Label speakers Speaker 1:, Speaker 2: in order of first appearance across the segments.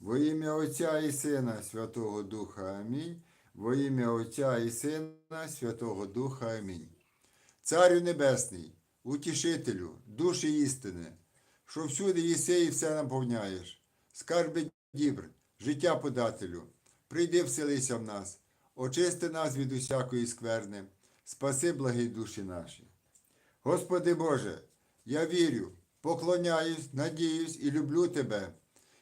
Speaker 1: Во ім'я Отця і Сина Святого Духа Амінь. Во ім'я Отця і Сина Святого Духа Амінь. Царю Небесний, утішителю, душі істини, що всюди єси і все наповняєш, скарби дібр, життя подателю, прийди вселися в нас, очисти нас від усякої скверни, спаси благі душі наші. Господи Боже, я вірю, поклоняюсь, надіюсь і люблю Тебе.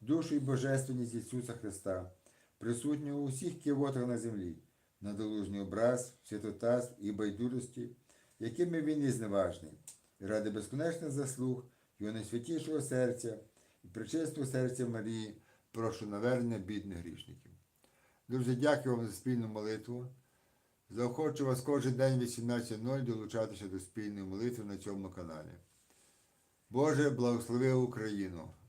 Speaker 1: душу і божественність Ісуса Христа, присутнього у всіх кивотах на землі, надолужній образ, святотатств і байдужості, якими він і зневажний, і ради безконечних заслуг його найсвятішого серця і причистого серця Марії, прошу навернення бідних грішників. Дуже дякую вам за спільну молитву. Заохочу вас кожен день 18.00 долучатися до спільної молитви на цьому каналі. Боже, благослови Україну!